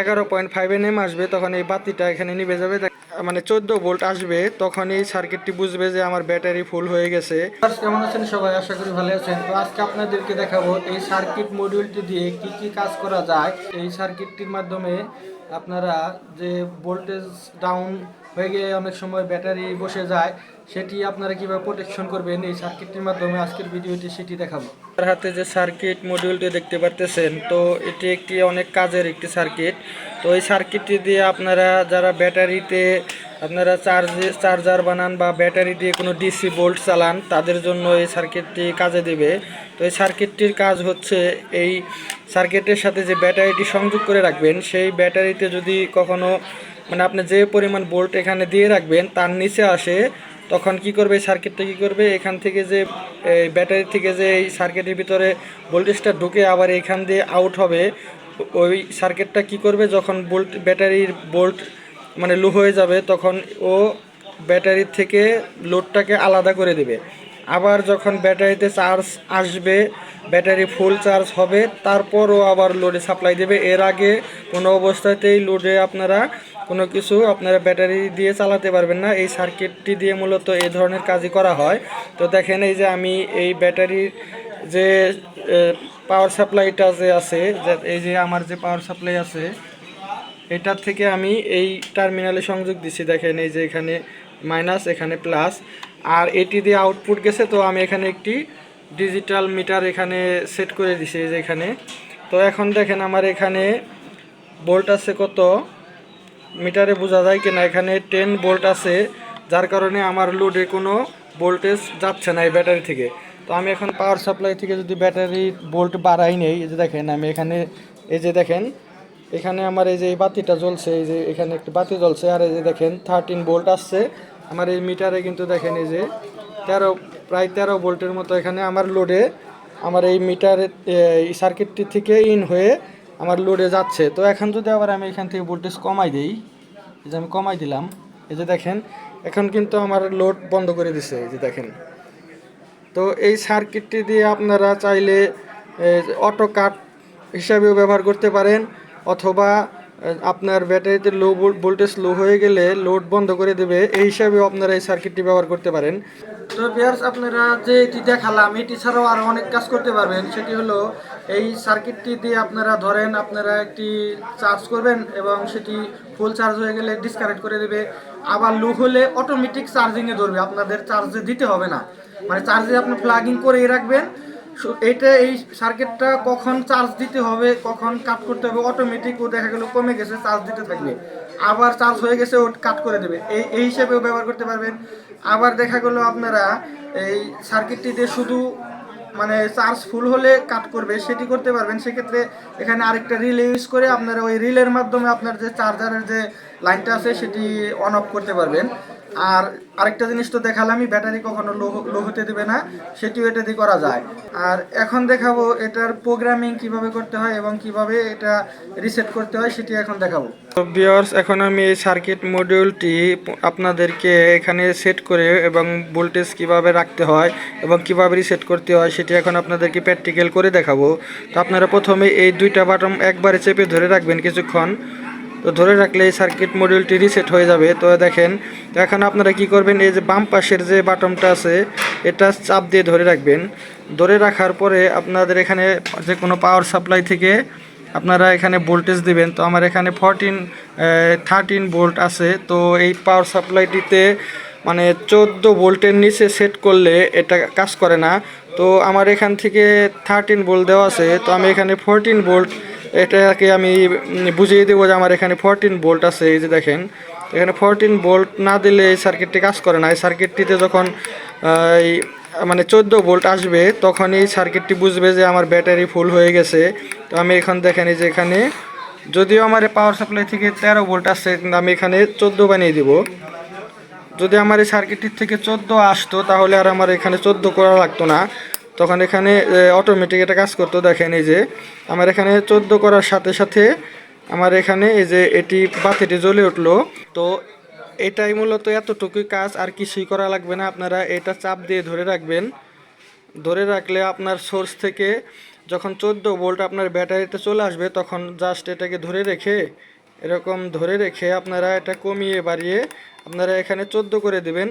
এগারো point five N M আসবে, তখন এই বাতিটা এখানে নিভে যাবে। মানে চোদ্দ ভোল্ট আসবে, তখন এই সার্কিটটি বুঝবে যে আমার ব্যাটারি ফুল হয়ে গেছে। কেমন আছেন? সবাই আশা করি ভালো আছেন। তো আজকে আপনাদেরকে দেখাবো এই সার্কিট মডিউলটি দিয়ে কি কি কাজ করা যায়। এই সার্কিটটির মাধ্যমে আপনারা যে ভোল্টেজ ডাউন হয়ে গিয়ে অনেক সময় ব্যাটারি বসে যায়, সেটি আপনারা কীভাবে প্রোটেকশন করবেন? এই সার্কিটটির মাধ্যমে আজকের ভিডিওটি সেটি দেখাবো। আমার হাতে যে সার্কিট মডিউলটি দেখতে পারতেছেন, তো এটি একটি অনেক কাজের একটি সার্কিট তো এই সার্কিটটি দিয়ে আপনারা যারা ব্যাটারিতে আপনারা চার্জে চার্জার বানান বা ব্যাটারি দিয়ে কোনো ডিসি বোল্ট চালান, তাদের জন্য এই সার্কিটটি কাজে দেবে। তো এই সার্কিটটির কাজ হচ্ছে এই সার্কিটের সাথে যে ব্যাটারিটি সংযোগ করে রাখবেন, সেই ব্যাটারিতে যদি কখনো মানে আপনি যে পরিমাণ বোল্ট এখানে দিয়ে রাখবেন, তার নিচে আসে, তখন কি করবে সার্কিটটা কি করবে? এখান থেকে যে, এই ব্যাটারি থেকে যে এই সার্কিটের ভিতরে ভোল্টেজটা ঢুকে আবার এখান দিয়ে আউট হবে, ওই সার্কিটটা কি করবে? যখন বোল্ট ব্যাটারির বোল্ট মানে লো হয়ে যাবে, তখন ও ব্যাটারির থেকে লোডটাকে আলাদা করে দেবে। আবার যখন ব্যাটারিতে চার্জ আসবে ব্যাটারি ফুল চার্জ হবে, তারপরও আবার লোডে সাপ্লাই দেবে। এর আগে কোনো অবস্থাতেই লোডে আপনারা কোনো কিছু আপনারা ব্যাটারি দিয়ে চালাতে পারবেন না। এই সার্কিটটি দিয়ে মূলত এই ধরনের কাজই করা হয়। তো দেখেন, এই যে আমি এই ব্যাটারির যে পাওয়ার সাপ্লাইটা যে আছে এই যে আমার যে পাওয়ার সাপ্লাই আছে এটার থেকে আমি এই টার্মিনালে সংযোগ দিছি। দেখেন, এই যে এখানে মাইনাস এখানে প্লাস আর এটি দিয়ে আউটপুট গেছে। তো আমি এখানে একটি ডিজিটাল মিটার এখানে সেট করে দিছি, এই যে এখানে। তো এখন দেখেন, আমার এখানে বোল্ট আছে কত? মিটারে বোঝা যায় কিনা, এখানে টেন বোল্ট আছে, যার কারণে আমার লোডে কোনো ভোল্টেজ যাচ্ছে না এই ব্যাটারি থেকে। তো আমি এখন পাওয়ার সাপ্লাই থেকে যদি ব্যাটারি বোল্ট বাড়াই নেই, এই যে দেখেন আমি এখানে, এই যে দেখেন, এখানে আমার এই যে এই বাতিটা জ্বলছে, এই যে এখানে একটি বাতি জ্বলছে, আর এই যে দেখেন থার্টিন ভোল্ট আসছে। আমার এই মিটারে কিন্তু দেখেন এই যে তেরো, প্রায় তেরো ভোল্টের মতো এখানে আমার লোডে আমার এই মিটারের এই সার্কিটটি থেকে ইন হয়ে আমার লোডে যাচ্ছে। তো এখন যদি আবার আমি এখান থেকে ভোল্টেজ কমাই দিই, এই যে আমি কমাই দিলাম, এই যে দেখেন, এখন কিন্তু আমার লোড বন্ধ করে দিছে, এই যে দেখেন। তো এই সার্কিটটি দিয়ে আপনারা চাইলে অটো কাট হিসাবেও ব্যবহার করতে পারেন, অথবা আপনার ব্যাটারিতে লো ভোল্টেজ লো হয়ে গেলে লোড বন্ধ করে দেবে, এই হিসাবেও আপনারা এই সার্কিটটি ব্যবহার করতে পারেন। তো বিয়ার্স আপনারা যে এটি দেখালাম, এটি ছাড়াও আরও অনেক কাজ করতে পারবেন। সেটি হলো, এই সার্কিটটি দিয়ে আপনারা ধরেন, আপনারা একটি চার্জ করবেন এবং সেটি ফুল চার্জ হয়ে গেলে ডিসকানেক্ট করে দেবে। আবার লো হলে অটোমেটিক চার্জিংয়ে ধরবে। আপনাদের চার্জে দিতে হবে না। মানে চার্জে আপনি প্লাগিং করেই রাখবেন। এটা এই সার্কিটটা কখন চার্জ দিতে হবে, কখন কাট করতে হবে অটোমেটিক ও দেখা গেল কমে গেছে চার্জ দিতে থাকবে। আবার চার্জ হয়ে গেছে, ও কাট করে দেবে। এই এই হিসেবেও ব্যবহার করতে পারবেন। আবার দেখা গেল আপনারা এই সার্কিটটি দিয়ে শুধু মানে চার্জ ফুল হলে কাট করবে, সেটি করতে পারবেন। সেক্ষেত্রে এখানে আরেকটা রিলে ইউজ করে আপনারা ওই রিলের মাধ্যমে আপনার যে চার্জারের যে লাইনটা আছে, সেটি অন অফ করতে পারবেন। আর আরেকটা জিনিস তো দেখালামই, ব্যাটারি কখনো লো হতে দেবে না, সেটিও এটা দিয়ে করা যায়। আর এখন দেখাবো এটার প্রোগ্রামিং কীভাবে করতে হয় এবং কীভাবে এটা রিসেট করতে হয়, সেটি এখন দেখাবো। বিয়ার্স এখন আমি এই সার্কিট মডিউলটি আপনাদেরকে এখানে সেট করে এবং ভোল্টেজ কীভাবে রাখতে হয় এবং কীভাবে রিসেট করতে হয়, সেটি এখন আপনাদেরকে প্র্যাকটিক্যাল করে দেখাবো। তো আপনারা প্রথমে এই দুইটা বাটন একবারে চেপে ধরে রাখবেন কিছুক্ষণ। তো ধরে রাখলে এই সার্কিট মডিউলটি রিসেট হয়ে যাবে। তো দেখেন তো এখন আপনারা কি করবেন, এই যে বাম পাশের যে বাটনটা আছে, এটা চাপ দিয়ে ধরে রাখবেন। ধরে রাখার পরে আপনাদের এখানে যে কোনো পাওয়ার সাপ্লাই থেকে আপনারা এখানে ভোল্টেজ দিবেন। তো আমার এখানে ফরটিন থার্টিন ভোল্ট আছে। তো এই পাওয়ার সাপ্লাইটিতে মানে চোদ্দ ভোল্টের নিচে সেট করলে এটা কাজ করে না। তো আমার এখান থেকে থার্টিন ভোল্ট দেওয়া আছে। তো আমি এখানে ফোরটিন ভোল্ট এটাকে আমি বুঝিয়ে দেবো যে আমার এখানে ফোরটিন বোল্ট আছে, এই যে দেখেন। এখানে ফোরটিন বোল্ট না দিলে এই সার্কিটটি কাজ করে না। এই সার্কিটটিতে যখন মানে চোদ্দ ভোল্ট আসবে, তখন এই সার্কিটটি বুঝবে যে আমার ব্যাটারি ফুল হয়ে গেছে। তো আমি এখন দেখেন যে এখানে, যদিও আমার পাওয়ার সাপ্লাই থেকে তেরো ভোল্ট আসছে, কিন্তু আমি এখানে চোদ্দ বানিয়ে দিব। যদি আমার এই সার্কিটটির থেকে চোদ্দ আসতো, তাহলে আর আমার এখানে চোদ্দ করা লাগতো না। তখন এখানে অটোমেটিক এটা কাজ করতো, দেখেন এই যে, আমার এখানে চোদ্দ করার সাথে সাথে আমার এখানে এই যে এটি বাতিটি জ্বলে উঠল। তো এটাই মূলত এতটুকুই কাজ, আর কিছুই করা লাগবে না। আপনারা এটা চাপ দিয়ে ধরে রাখবেন। ধরে রাখলে আপনার সোর্স থেকে যখন চোদ্দ ভোল্ট আপনার ব্যাটারিতে চলে আসবে, তখন জাস্ট এটাকে ধরে রেখে, এরকম ধরে রেখে আপনারা এটা কমিয়ে বাড়িয়ে আপনারা এখানে চোদ্দ করে দেবেন।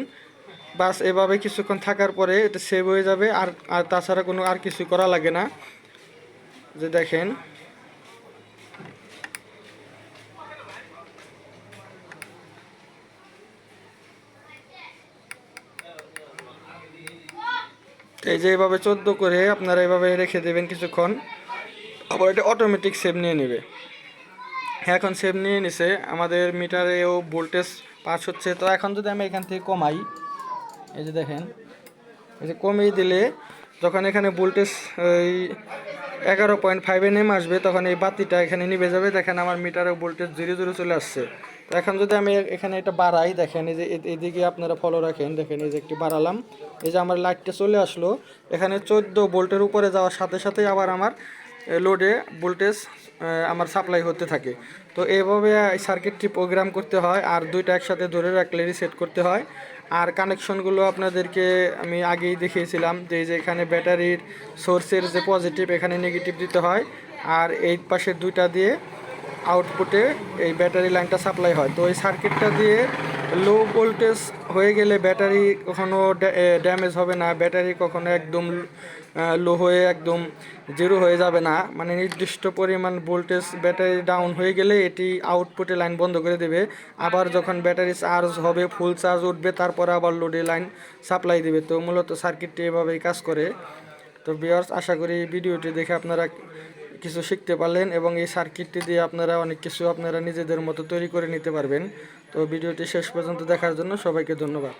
বাস এভাবে কিছুক্ষণ থাকার পরে এটা সেভ হয়ে যাবে। আর আর তাছাড়া কোনো, আর কিছু করা লাগে না। যে দেখেন। এই যে এভাবে চোদ্দ করে আপনারা এভাবে রেখে দেবেন কিছুক্ষণ। আবার এটা অটোমেটিক সেভ নিয়ে নেবে। হ্যাঁ এখন সেভ নিয়ে নিছে। আমাদের মিটারেও ভোল্টেজ পাস হচ্ছে। তো এখন যদি আমি এখান থেকে কমাই এই যে দেখেন, এই যে কমিয়ে দিলে যখন এখানে ভোল্টেজ ওই এগারো পয়েন্ট ফাইভে নেমে আসবে, তখন এই বাতিটা এখানে নিভে যাবে। দেখেন আমার মিটারে ভোল্টেজ ধীরে ধীরে চলে আসছে। তো এখন যদি আমি এখানে এটা বাড়াই, দেখেন এই যে এদিকে আপনারা ফলো রাখেন, দেখেন এই যে একটি বাড়ালাম। এই যে আমার লাইটটা চলে আসলো, এখানে চোদ্দ ভোল্টের উপরে যাওয়ার সাথে সাথে আবার আমার লোডে ভোল্টেজ আমার সাপ্লাই হতে থাকে। তো এইভাবে সার্কিটটি প্রোগ্রাম করতে হয় আর দুইটা একসাথে ধরে রাখলে রিসেট করতে হয়। আর কানেকশনগুলো আপনাদেরকে আমি আগেই দেখিয়েছিলাম যে যে এখানে ব্যাটারির সোর্সের যে পজিটিভ এখানে নেগেটিভ দিতে হয়। আর এই পাশে দুইটা দিয়ে আউটপুটে এই ব্যাটারি লাইনটা সাপ্লাই হয়। তো এই সার্কিটটা দিয়ে লো ভোল্টেজ হয়ে গেলে ব্যাটারি কখনো ড্যামেজ হবে না। ব্যাটারি কখনো একদম লো হয়ে একদম জিরো হয়ে যাবে না। মানে নির্দিষ্ট পরিমাণ ভোল্টেজ ব্যাটারি ডাউন হয়ে গেলে এটি আউটপুটে লাইন বন্ধ করে দেবে। আবার যখন ব্যাটারি চার্জ হবে ফুল চার্জ উঠবে, তারপরে আবার লোডে লাইন সাপ্লাই দেবে। তো মূলত সার্কিটটি এভাবেই কাজ করে। তো বিয়ার্স আশা করি ভিডিওটি দেখে আপনারা কিছু শিখতে পারলেন এবং এই সার্কিটটি দিয়ে আপনারা অনেক কিছু আপনারা নিজেদের মতো তৈরি করে নিতে পারবেন। তো ভিডিওটি শেষ পর্যন্ত দেখার জন্য সবাইকে ধন্যবাদ।